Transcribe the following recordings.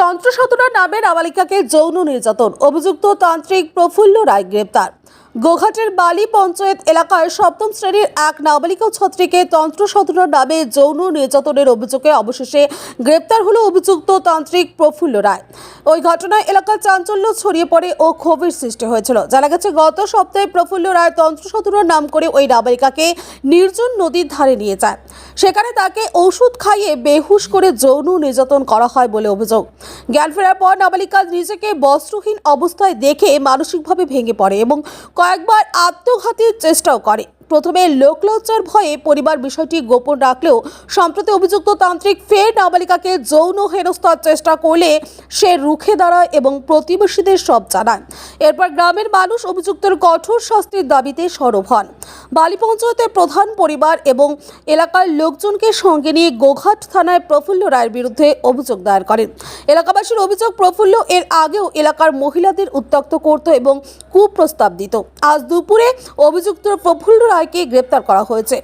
তন্ত্র সাধনা নামে নাবালিকাকে যৌন নির্যাতন। অভিযুক্ত তান্ত্রিক প্রফুল্ল রায় গ্রেপ্তার। গোঘাটের বালি পঞ্চায়েত এলাকায় সপ্তম শ্রেণির এক নাবালিকা ছাত্রীকে তন্ত্র সাধনা নামে যৌন নির্যাতনের অভিযোগে অবশেষে গ্রেপ্তার হলো অভিযুক্ত তান্ত্রিক প্রফুল্ল রায়। ওই ঘটনায় এলাকায় চাঞ্চল্য ছড়িয়ে পড়ে ও ক্ষোভের সৃষ্টি হয়েছিল। জানা গেছে, গত সপ্তাহে প্রফুল্ল রায় তন্ত্র সাধনার নাম করে ওই নাবালিকাকে নির্জন নদীর ধারে নিয়ে যায়। সেখানে তাকে ওষুধ খাইয়ে বেহুশ করে যৌন নির্যাতন করা হয় বলে অভিযোগ। জ্ঞান ফেরার পর নাবালিকা নিজেকে বস্ত্রহীন অবস্থায় দেখে মানসিকভাবে ভেঙে পড়ে এবং কয়েকবার আত্মঘাতীর চেষ্টাও করে। প্রথমে লোকলজ্জার ভয়ে পরিবার বিষয়টি গোপন রাখলেও সম্প্রতি অভিযুক্ত তান্ত্রিক ফের নাবালিকাকে যৌন হেনস্থার চেষ্টা করলে সে রুখে দাঁড়ায় এবং প্রতিবেশীদের সব জানায়। এরপর গ্রামের মানুষ অভিযুক্তের কঠোর শাস্তির দাবিতে সরব হন। বালি পঞ্চায়েতের প্রধান পরিবার এবং এলাকার লোকজনকে সঙ্গে নিয়ে গোঘাট থানায় প্রফুল্ল রায়ের বিরুদ্ধে অভিযোগ দায়ের করেন। এলাকাবাসীর অভিযোগ, প্রফুল্ল এর আগেও এলাকার মহিলাদের উত্ত্যক্ত করত এবং কুপ্রস্তাব দিত। আজ দুপুরে অভিযুক্ত প্রফুল্ল রায়কে গ্রেপ্তার করা হয়েছে।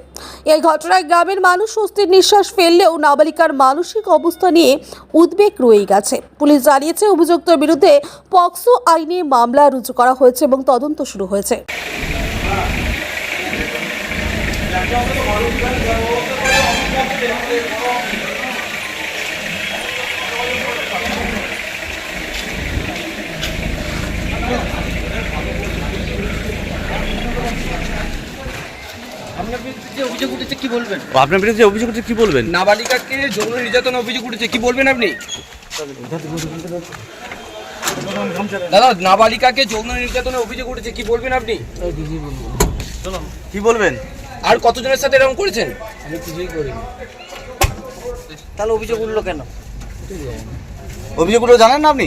এই ঘটনায় গ্রামের মানুষ স্বস্তির নিঃশ্বাস ফেললেও নাবালিকার মানসিক অবস্থা নিয়ে উদ্বেগ রয়ে গেছে। পুলিশ জানিয়েছে, অভিযুক্তের বিরুদ্ধে পক্সো আইনে মামলা রুজু করা হয়েছে এবং তদন্ত শুরু হয়েছে। আপনার বিরুদ্ধে যে অভিযোগ উঠেছে কি বলবেন? আপনার বিরুদ্ধে অভিযোগ উঠেছে কি বলবেন? নাবালিকাকে যৌন নির্যাতন অভিযোগ উঠেছে কি বলবেন আপনি? দাদা নাবালিকাকে যৌন নির্যাতনের অভিযোগ উঠেছে কি বলবেন আপনি? কি বলবেন? আর কতজনের সাথে এরকম করেছেন? আমি কিছুই করিনি। তাহলে অভিযোগ উঠল কেন? অভিযোগ উঠল জানেন না আপনি?